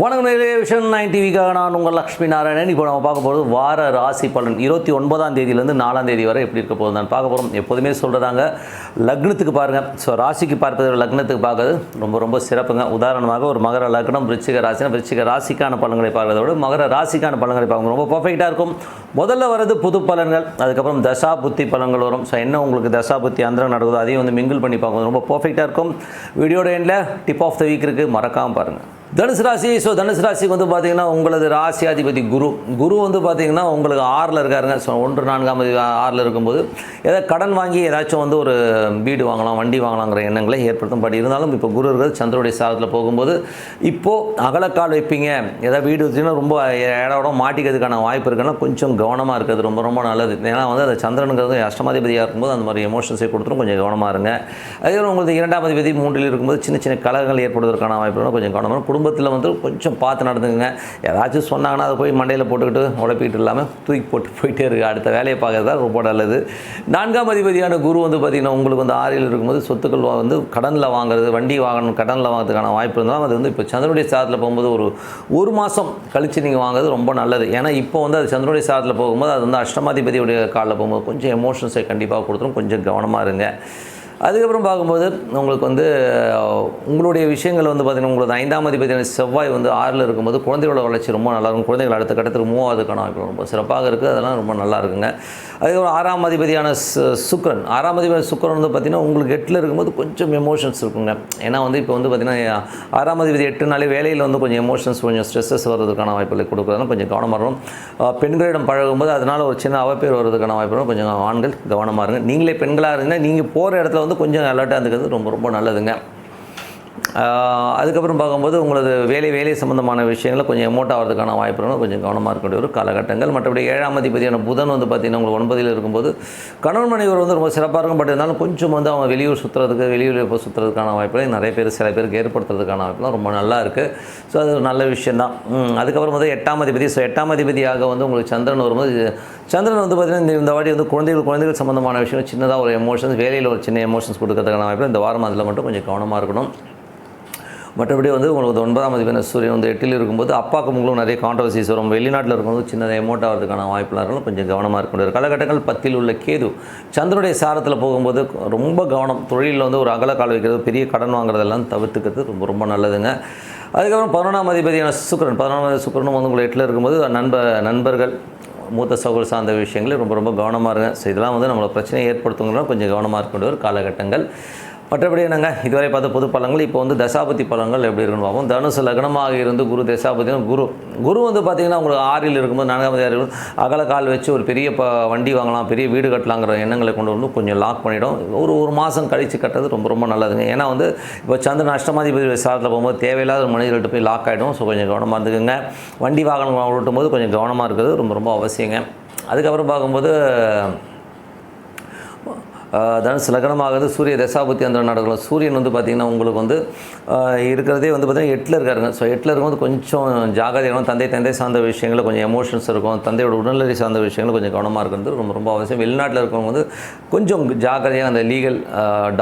வணக்கம் நேரே vision nine டிவிக்காக நான் உங்கள் லக்ஷ்மி நாராயணன். இப்போ நம்ம பார்க்க போகிறது வார ராசி பலன். இருபத்தி ஒன்பதாம் தேதியிலேருந்து நாலாம் தேதி வரை எப்படி இருக்க போகுது நான் பார்க்க போகிறோம் எப்போதுமே சொல்கிறதாங்க லக்னத்துக்கு பாருங்கள் ஸோ ராசிக்கு பார்ப்பதை லக்னத்துக்கு பார்க்கறது ரொம்ப ரொம்ப சிறப்புங்க. உதாரணமாக ஒரு மகர லக்னம் விருச்சிக ராசினா விருச்சிக ராசிக்கான பலன்களை பார்க்கறத விட மகர ராசிக்கான பலன்களை பார்க்க ரொம்ப பர்ஃபெக்டாக இருக்கும். முதல்ல வரது புது பலன்கள். அதுக்கப்புறம் தசா புத்தி பலன்கள் வரும். ஸோ என்ன உங்களுக்கு தசா புத்தி அந்தரம் நடக்குதோ அதையும் வந்து மிங்கிள் பண்ணி பார்க்கணும். ரொம்ப பர்ஃபெக்டாக இருக்கும். வீடியோட எண்டில் டிப் ஆஃப் த வீக் இருக்குது மறக்காமல் பாருங்கள் தனுசு ராசி ஸோ தனுசு ராசிக்கு வந்து பார்த்தீங்கன்னா உங்களது ராசியாதிபதி குரு. குரு வந்து பார்த்தீங்கன்னா உங்களுக்கு ஆறில் இருக்காருங்க. ஸோ ஒன்று நான்காம் தேதி ஆறில் இருக்கும்போது ஏதாவது கடன் வாங்கி ஏதாச்சும் வந்து ஒரு வீடு வாங்கலாம் வண்டி வாங்கலாங்கிற எண்ணங்களை ஏற்படுத்தும். பட் இருந்தாலும் இப்போ குரு இருக்கிறது சந்திரனுடைய சாரத்தில் போகும்போது இப்போது அகலக்கால் வைப்பீங்க. ஏதாவது வீடு வச்சிங்கன்னா ரொம்ப இடம் மாட்டிக்கிறதுக்கான வாய்ப்பு இருக்குன்னா கொஞ்சம் கவனமாக இருக்கிறது ரொம்ப ரொம்ப நல்லது. ஏன்னா வந்து அந்த சந்திரனுங்கிறது அஷ்டமாதிபதியாக இருக்கும்போது அந்த மாதிரி எமோஷன்ஸை கொடுத்துரும். கொஞ்சம் கவனமாக இருங்க. அதே உங்களுக்கு இரண்டாம் அதிபதி மூன்றில் இருக்கும்போது சின்ன சின்ன கலகங்கள் ஏற்படுவதற்கான வாய்ப்பு கொஞ்சம் கவனமாக குடும்பத்தில் வந்து கொஞ்சம் பார்த்து நடந்துங்க ஏதாச்சும் சொன்னாங்கன்னா அதை போய் மண்டையில் போட்டுக்கிட்டு உழைப்பிக்கிட்டு இல்லாமல் தூக்கி போட்டு போயிட்டே இருக்கு அடுத்த வேலையை பார்க்கறது தான் ரொம்ப நல்லது. நான்காம் அதிபதியான குரு வந்து பார்த்திங்கன்னா உங்களுக்கு வந்து ஆறில் இருக்கும்போது சொத்துக்கள் வா- வந்து கடனில் வாங்குறது வண்டி வாங்கணும் கடனில் வாங்குறதுக்கான வாய்ப்பு இருந்தாலும் அது வந்து இப்போ சந்திரனுடைய சாதத்தில் போகும்போது ஒரு ஒரு மாதம் கழித்து நீங்கள் வாங்குறது ரொம்ப நல்லது. ஏன்னா இப்போ வந்து அது சந்திரனுடைய சாதத்தில் போகும்போது அது வந்து அஷ்டமாதிபதியுடைய காலில் போகும்போது கொஞ்சம் எமோஷன்ஸை கண்டிப்பாக கொடுத்துரும். கொஞ்சம் கவனமாக இருங்க. அதுக்கப்புறம் பார்க்கும்போது உங்களுக்கு வந்து உங்களுடைய விஷயங்கள் வந்து பார்த்திங்கன்னா உங்களுக்கு ஐந்தாம் அதிபதியான செவ்வாய் வந்து ஆறில் இருக்கும்போது குழந்தைகளோட வளர்ச்சி ரொம்ப நல்லாயிருக்கும் குழந்தைகள் அடுத்த கட்டத்தில் மூவ் ஆகுதுக்கான வாய்ப்பு ரொம்ப சிறப்பாக இருக்குது அதெல்லாம் ரொம்ப நல்லா இருக்குங்க. அதுக்கப்புறம் ஆறாம் அதிபதியான சு- சுக்கிரன். ஆறாம் அதிபதி சுக்கிரன் வந்து பார்த்திங்கன்னா உங்களுக்கு எட்டில் இருக்கும்போது கொஞ்சம் எமோஷன்ஸ் இருக்குங்க. ஏன்னா வந்து இப்போ வந்து பார்த்திங்கன்னா ஆறாம் அதிபதி எட்டுனாலே வேலையில் வந்து கொஞ்சம் எமோஷன்ஸ் கொஞ்சம் ஸ்ட்ரெஸ்ஸஸ் வர்றதுக்கான வாய்ப்புகளை கொடுக்குறதுனால கொஞ்சம் கவனமாக இருக்கும் பெண்களிடம் பழகும்போது அதனால் ஒரு சின்ன அவப்பேர் வர்றதுக்கான வாய்ப்பு கொஞ்சம் ஆண்கள் கவனமாக இருங்க. நீங்களே பெண்களாக இருந்தால் நீங்கள் போகிற இடத்துல வந்து கொஞ்சம் அலர்ட்டாக இருந்துக்கிறது ரொம்ப ரொம்ப நல்லதுங்க. அதுக்கப்புறம் பார்க்கும்போது உங்களது வேலை வேலை சம்மந்தமான விஷயங்களில் கொஞ்சம் எமோட் ஆகிறதுக்கான வாய்ப்பு கொஞ்சம் கவனமாக இருக்க வேண்டிய ஒரு காலகட்டங்கள். மற்றபடி ஏழாம் அதிபதியான புதன் வந்து பார்த்திங்கன்னா உங்களுக்கு ஒன்பதில் இருக்கும்போது கணவன் மனைவர் வந்து ரொம்ப சிறப்பாக இருக்கும். பட் இருந்தாலும் கொஞ்சம் வந்து அவங்க வெளியூர் சுற்றுறதுக்கு வெளியூர் இப்போ சுற்றுறதுக்கான வாய்ப்புகளை நிறைய பேர் சில பேருக்கு ஏற்படுத்துறதுக்கான வாய்ப்புலாம் ரொம்ப நல்லா இருக்குது ஸோ அது ஒரு நல்ல விஷயந்தான் அதுக்கப்புறம் வந்து எட்டாம் அதிபதி. ஸோ எட்டாம் அதிபதியாக வந்து உங்களுக்கு சந்திரன் வரும்போது சந்திரன் வந்து பார்த்திங்கன்னா இந்த- வாட்டி வந்து குழந்தைகள் குழந்தைகள் சம்மந்தமான விஷயம் சின்னதாக ஒரு எமோஷன்ஸ் வேலையில் ஒரு சின்ன எமோஷன்ஸ் கொடுக்கறதுக்கான வாய்ப்பு இந்த வாரம் அதில் மட்டும் கொஞ்சம் கவனமாக இருக்கணும். மற்றபடி வந்து உங்களுக்கு ஒன்பதாம் அதிபதி சூரியன் வந்து எட்டில் இருக்கும்போது அப்பாவுக்கு உங்களுக்கு நிறைய கான்ட்ரவர்சிஸ் வரும். வெளிநாட்டில் இருக்கும்போது சின்னதாக எமோட் ஆகிறதுக்கான வாய்ப்புலாம் இருக்கும். கொஞ்சம் கவனமாக இருக்க வேண்டிய காலகட்டங்கள். பத்தில் உள்ள கேது சந்திரனுடைய சாரத்தில் போகும்போது ரொம்ப கவனம் தொழிலில் வந்து ஒரு அகல வைக்கிறது பெரிய கடன் வாங்குறதெல்லாம் தவிர்த்துக்கிறது ரொம்ப ரொம்ப நல்லதுங்க. அதுக்கப்புறம் பதினொன்றாம் அதிபதியான சுக்கரன். பதினொன்றாம் சுக்கரனும் வந்து உங்களை எட்டில் இருக்கும்போது நண்ப நண்பர்கள் மூத்த சகோதர சார்ந்த விஷயங்களே ரொம்ப ரொம்ப கவனமாக இருங்க. ஸோ இதெல்லாம் வந்து நம்மளை பிரச்சனையை ஏற்படுத்துங்கன்னா கொஞ்சம் கவனமாக இருக்க வேண்டிய ஒரு காலகட்டங்கள். மற்றபடி என்னங்க? இதுவரை பார்த்த பொது பழங்கள் இப்போ வந்து தசாபதி பழங்கள் எப்படி இருக்குன்னு பார்ப்போம். தனுசு லக்னமாக இருந்து குரு தசாபதினா குரு. குரு வந்து பார்த்தீங்கன்னா உங்களுக்கு ஆறில் இருக்கும்போது நான்காம் ஆறு அகல கால் வச்சு ஒரு பெரிய ப வண்டி வாங்கலாம் பெரிய வீடு கட்டலாங்கிற எண்ணங்களை கொண்டு வந்து கொஞ்சம் லாக் பண்ணிவிடும் ஒரு ஒரு மாதம் கழித்து கட்டுறது ரொம்ப ரொம்ப நல்லதுங்க. ஏன்னா வந்து இப்போ சந்திரன் அஷ்டமாதிபதி சாரத்தில் போகும்போது தேவையில்லாத மனிதர்கிட்ட மனிதர்கள்ட்ட போய் லாக் ஆகிடும் ஸோ கொஞ்சம் கவனமாக இருந்துக்குங்க. வண்டி வாகனம் ஓட்டும் போது கொஞ்சம் கவனமாக இருக்கிறது ரொம்ப ரொம்ப அவசியங்க. அதுக்கப்புறம் பார்க்கும்போது தனுசு லக்னமாகிறது சூரிய தசாபுத்தி அந்த நடக்கலாம் சூரியன் வந்து பார்த்திங்கன்னா உங்களுக்கு வந்து இருக்கிறதே வந்து பார்த்திங்கன்னா எட்டில் இருக்காருங்க. ஸோ எட்டில் இருக்கும்போது கொஞ்சம் ஜாகிரதையான தந்தை தந்தை சார்ந்த விஷயங்களில் கொஞ்சம் எமோஷன்ஸ் இருக்கும். தந்தையோட உடல்நிலை சார்ந்த விஷயங்கள் கொஞ்சம் கவனமாக இருக்கிறது ரொம்ப ரொம்ப அவசியம். வெளிநாட்டில் இருக்கிறவங்க வந்து கொஞ்சம் ஜாகிரதையாக அந்த லீகல்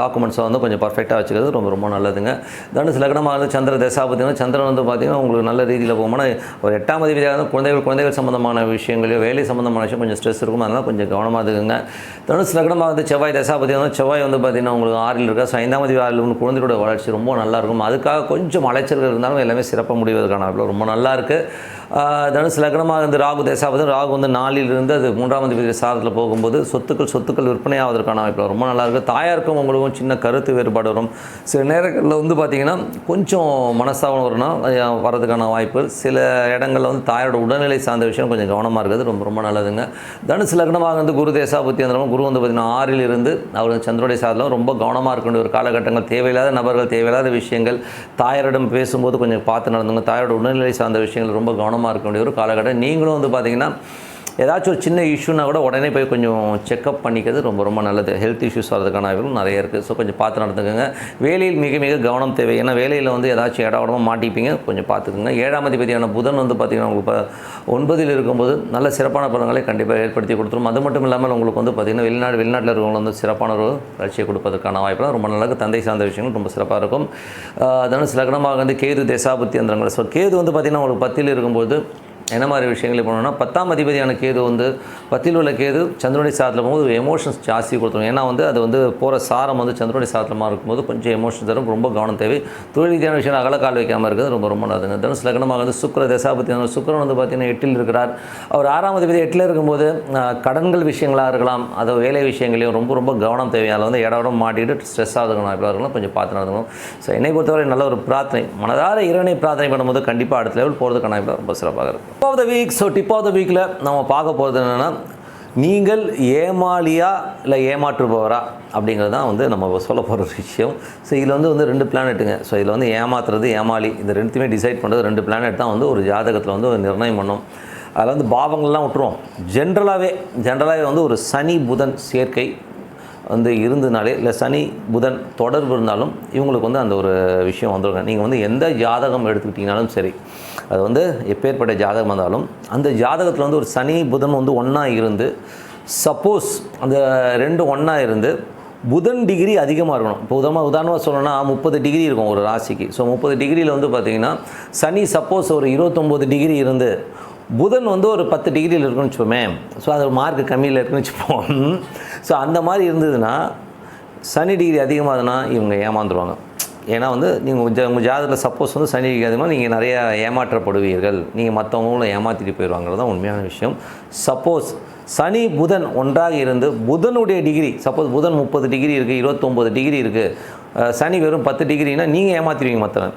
டாக்குமெண்ட்ஸை வந்து கொஞ்சம் பர்ஃபெக்டாக வச்சுக்கிறது ரொம்ப ரொம்ப நல்லதுங்க. தனுசு லக்னமாகிறது சந்திர தசாபுத்தினா சந்திரன் வந்து பார்த்திங்கன்னா உங்களுக்கு நல்ல ரீதியில் போகும்போது ஒரு எட்டாம் அதிபதியாக இருந்தால் குழந்தைகள் குழந்தைகள் சம்மந்தமான விஷயங்களையோ வேலை சம்மந்தமான விஷயம் கொஞ்சம் ஸ்ட்ரெஸ் இருக்கும். அதனால் கொஞ்சம் கவனமாக இருக்குங்க தனுசு லக்னமாக வந்து செவ்வாய் தசாபதி வந்து செவ்வாய் வந்து பார்த்திங்கன்னா உங்களுக்கு ஆறில் இருக்கா? ஸோ ஐந்தாம் ஆறில் வந்து குழந்தையோட வளர்ச்சி ரொம்ப நல்லா இருக்கும். அதுக்காக கொஞ்சம் அலைச்சல்கள் இருந்தாலும் எல்லாமே சிறப்பாக முடிவதற்கான ரொம்ப நல்லா இருக்குது தனுசு லக்னமாக இருந்து ராகு தசாபதி ராகு வந்து நாலில் இருந்து அது மூன்றாம் தேதி சாதத்தில் போகும்போது சொத்துக்கள் சொத்துக்கள் விற்பனை ஆவதற்கான வாய்ப்பு ரொம்ப நல்லா இருக்குது தாயாருக்கும் உங்களுக்கும் சின்ன கருத்து வேறுபாடு வரும். சில நேரங்களில் வந்து பார்த்திங்கன்னா கொஞ்சம் மனஸ்தாபம் வரும்னா வரதுக்கான வாய்ப்பு. சில இடங்களில் வந்து தாயோட உடல்நிலை சார்ந்த விஷயம் கொஞ்சம் கவனமாக இருக்கிறது ரொம்ப ரொம்ப நல்லதுங்க. தனுசு லக்னமாக வந்து குரு தேசாபுத்தி அந்த குரு வந்து பார்த்திங்கன்னா ஆறில் இருந்து அவர் சந்திரோடைய சாதத்தில் ரொம்ப கவனமாக இருக்க வேண்டிய ஒரு காலகட்டங்கள். தேவையில்லாத நபர்கள் தேவையில்லாத விஷயங்கள். தாயாரிடம் பேசும்போது கொஞ்சம் பார்த்து நடந்துங்க. தாயோட உடல்நிலை சார்ந்த விஷயங்கள் ரொம்ப கவனமாக இருக்க வேண்டிய ஒரு காலகட்டம். நீங்களும் வந்து பார்த்திங்கன்னா ஏதாச்சும் ஒரு சின்ன இஷ்யூனா கூட உடனே போய் கொஞ்சம் செக்அப் பண்ணிக்கிறது ரொம்ப ரொம்ப நல்லது. ஹெல்த் இஷ்யூஸ் வரதுக்கான வாய்ப்புகள் நிறைய இருக்குது ஸோ கொஞ்சம் பார்த்து நடந்துக்கோங்க. வேலையில் மிக மிக கவனம் தேவை. ஏன்னா வேலையில் வந்து ஏதாச்சும் இட உடம்பு மாட்டிப்பீங்க. கொஞ்சம் பார்த்துக்குங்க. ஏழாம் அதிபதியான புதன் வந்து பார்த்திங்கன்னா உங்களுக்கு இப்போ ஒன்பதில் இருக்கும்போது நல்ல சிறப்பான பலன்களை கண்டிப்பாக ஏற்படுத்தி கொடுத்துரும். அது மட்டும் இல்லாமல் உங்களுக்கு வந்து பார்த்திங்கன்னா வெளிநாடு வெளிநாட்டில் இருக்கவங்க வந்து சிறப்பான ஒரு வளர்ச்சியை கொடுப்பதற்கான வாய்ப்பெல்லாம் ரொம்ப நல்லது தந்தை சார்ந்த விஷயங்கள் ரொம்ப சிறப்பாக இருக்கும். அதனால் தனுசு லக்னமாக வந்து கேது தேசாபுத்தி அந்தரங்கள் ஸோ கேது வந்து பார்த்திங்கன்னா உங்களுக்கு பத்தில் இருக்கும்போது என்ன மாதிரி விஷயங்களை பண்ணணும்னா பத்தாம் அதிபதியான கேது வந்து பத்தில் உள்ள கேது சந்திரனுடைய சாதத்தில் போகும்போது ஒரு எமோஷன்ஸ் ஜாஸ்தி கொடுத்துரும். ஏன்னா வந்து அது வந்து போகிற சாரம் வந்து சந்திரனுடைய சாரத்தில் இருக்கும்போது கொஞ்சம் எமோஷன்ஸ் தரும் ரொம்ப கவனம் தேவை. தொழில் ரீதியான விஷயம் கால் வைக்காமல் இருக்கிறது ரொம்ப ரொம்ப நல்லதுங்க தனுசு லக்னமாக வந்து சுக்கர தசாபதி சுக்கரன் வந்து பார்த்திங்கன்னா எட்டில் இருக்கிறார். அவர் ஆறாம் அதிபதி எட்டில் இருக்கும்போது கடன்கள் விஷயங்களாக இருக்கலாம். அது வேலை விஷயங்களையும் ரொம்ப ரொம்ப கவனம் தேவை. அதில் வந்து இடம் இடம் மாட்டிக்கிட்டு ஸ்ட்ரெஸ் ஆகுதுங்க இருக்கலாம். கொஞ்சம் பார்த்து நடந்துக்கணும். ஸோ என்னை பொறுத்தவரை நல்ல ஒரு பிரார்த்தனை. மனதார இறைவனை பிரார்த்தனை பண்ணும்போது கண்டிப்பாக அடுத்த லெவல் போகிறதுக்கான வாய்ப்பு ரொம்ப சிறப்பாக இருக்கும். Tip of the week so tip of the வீக்கில் நம்ம பார்க்க போகிறது என்னென்னா நீங்கள் ஏமாளியா இல்லை ஏமாற்றுபவரா அப்படிங்கிறது தான் வந்து நம்ம சொல்ல போகிற விஷயம். ஸோ இதில் வந்து வந்து ரெண்டு பிளானெட்டுங்க ஸோ இதில் வந்து ஏமாத்துறது ஏமாளி இந்த ரெண்டுத்தையுமே டிசைட் பண்ணுறது ரெண்டு பிளானெட் தான் வந்து ஒரு ஜாதகத்தில் வந்து ஒரு நிர்ணயம் பண்ணும். அதில் வந்து பாவங்கள்லாம் விட்டுருவோம். ஜென்ரலாகவே ஜென்ரலாகவே வந்து ஒரு சனி புதன் சேர்க்கை வந்து இருந்ததுனாலே இல்லை சனி புதன் தொடர்பு இருந்தாலும் இவங்களுக்கு வந்து அந்த ஒரு விஷயம் வந்துருங்க நீங்கள் வந்து எந்த ஜாதகம் எடுத்துக்கிட்டிங்கனாலும் சரி அது வந்து எப்பேற்பட்ட ஜாதகம் வந்தாலும் அந்த ஜாதகத்தில் வந்து ஒரு சனி புதன் வந்து ஒன்றா இருந்து சப்போஸ் அந்த ரெண்டு ஒன்றா இருந்து புதன் டிகிரி அதிகமாக இருக்கணும். இப்போ உதாரணமாக உதாரணமாக சொல்லணும்னா முப்பது டிகிரி இருக்கும் ஒரு ராசிக்கு. ஸோ முப்பது டிகிரியில் வந்து பார்த்திங்கன்னா சனி சப்போஸ் ஒரு இருபத்தொம்போது டிகிரி இருந்து புதன் வந்து ஒரு பத்து டிகிரியில் இருக்குன்னு வச்சுப்போமே ஸோ அது மார்க் கம்மியில் இருக்குன்னு வச்சுப்போம். ஸோ அந்த மாதிரி இருந்ததுன்னா சனி டிகிரி அதிகமாகுதுன்னா இவங்க ஏமாந்துருவாங்க. ஏன்னா வந்து நீங்கள் உங்கள் உங்கள் ஜாதகத்தில் சப்போஸ் வந்து சனி டிகிரி அதிகமாக நீங்கள் நிறையா ஏமாற்றப்படுவீர்கள். நீங்கள் மற்றவங்களும் ஏமாற்றிட்டு போயிடுவாங்கிறது தான் உண்மையான விஷயம். சப்போஸ் சனி புதன் ஒன்றாக இருந்து புதனுடைய டிகிரி சப்போஸ் புதன் முப்பது டிகிரி இருக்குது இருபத்தொம்போது டிகிரி இருக்குது சனி வெறும் பத்து டிகிரின்னா நீங்கள் ஏமாற்றிடுவீங்க மற்றவன்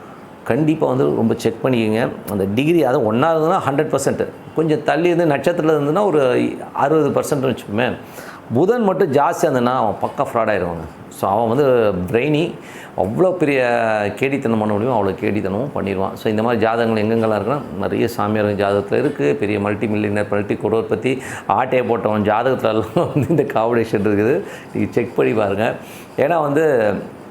கண்டிப்பாக வந்து ரொம்ப செக் பண்ணிக்கோங்க. அந்த டிகிரி அது ஒன்றா இருந்ததுன்னா ஹண்ட்ரட் பர்சன்ட் கொஞ்சம் தள்ளி இருந்து நட்சத்திரத்தில் இருந்ததுன்னா ஒரு அறுபது பர்சன்ட் வச்சுப்போமே புதன் மட்டும் ஜாஸ்தியாக இருந்ததுன்னா அவன் பக்கா ஃப்ராடாயிருவாங்க ஸோ அவன் வந்து பிரெயினி அவ்வளோ பெரிய கேடித்தனம் பண்ண முடியும் அவ்வளோ கேடித்தனமும் பண்ணிடுவான். ஸோ இந்த மாதிரி ஜாதகங்கள் எங்கெங்கெல்லாம் இருக்குன்னா நிறைய சாமியார் ஜாதகத்தில் இருக்குது பெரிய மல்டி மில்லியனர் மல்டி குரோர் பற்றி ஆட்டையை போட்டவன் ஜாதகத்துலலாம் வந்து இந்த காம்படிஷன் இருக்குது. நீங்கள் செக் பண்ணி பாருங்கள் ஏன்னா வந்து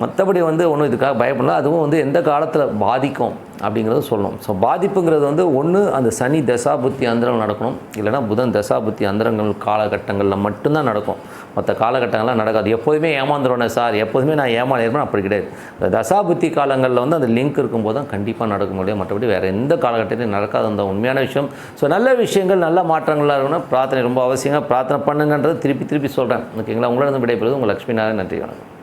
மற்றபடி வந்து ஒன்றும் இதுக்காக பயப்படல. அதுவும் வந்து எந்த காலத்தில் பாதிக்கும் அப்படிங்கிறத சொல்லணும். ஸோ பாதிப்புங்கிறது வந்து ஒன்று அந்த சனி தசாபுத்தி அந்தரங்கள் நடக்கணும். இல்லைனா புதன் தசாபுத்தி அந்தரங்கள் காலகட்டங்களில் மட்டும்தான் நடக்கும். மற்ற காலகட்டங்கள்லாம் நடக்காது. எப்போதுமே ஏமாந்துருவேன் சார். எப்போதுமே நான் ஏமாறிடுவேன் அப்படி கிடையாது. இந்த தசாபுத்தி காலங்களில் வந்து அந்த லிங்க் இருக்கும்போது தான் கண்டிப்பாக நடக்க முடியும் மற்றபடி வேறு எந்த காலகட்டத்திலையும் நடக்காது. அந்த உண்மையான விஷயம். ஸோ நல்ல விஷயங்கள் நல்ல மாற்றங்களாக இருக்கணும். பிரார்த்தனை ரொம்ப அவசியமாக பிரார்த்தனை பண்ணுங்கன்றது திருப்பி திருப்பி சொல்கிறேன் ஓகேங்களா? உங்களோட விடைபெறுவது உங்கள் லட்சுமி நாராயண நன்றி வணக்கம்.